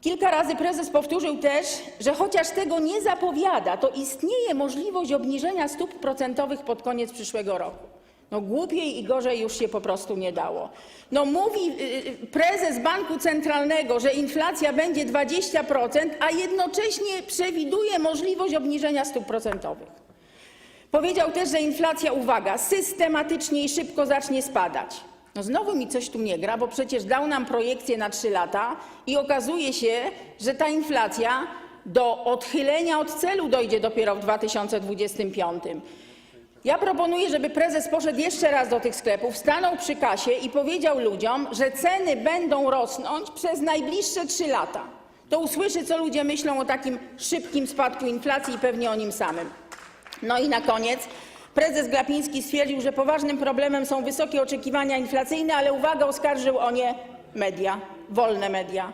Kilka razy prezes powtórzył też, że chociaż tego nie zapowiada, to istnieje możliwość obniżenia stóp procentowych pod koniec przyszłego roku. No głupiej i gorzej już się po prostu nie dało. No mówi yy, prezes Banku Centralnego, że inflacja będzie 20%, a jednocześnie przewiduje możliwość obniżenia stóp procentowych. Powiedział też, że inflacja, uwaga, systematycznie i szybko zacznie spadać. No znowu mi coś tu nie gra, bo przecież dał nam projekcję na 3 lata i okazuje się, że ta inflacja do odchylenia od celu dojdzie dopiero w 2025. Ja proponuję, żeby prezes poszedł jeszcze raz do tych sklepów, stanął przy kasie i powiedział ludziom, że ceny będą rosnąć przez najbliższe 3 lata. To usłyszy, co ludzie myślą o takim szybkim spadku inflacji i pewnie o nim samym. No i na koniec prezes Glapiński stwierdził, że poważnym problemem są wysokie oczekiwania inflacyjne, ale uwaga, oskarżył o nie media, wolne media.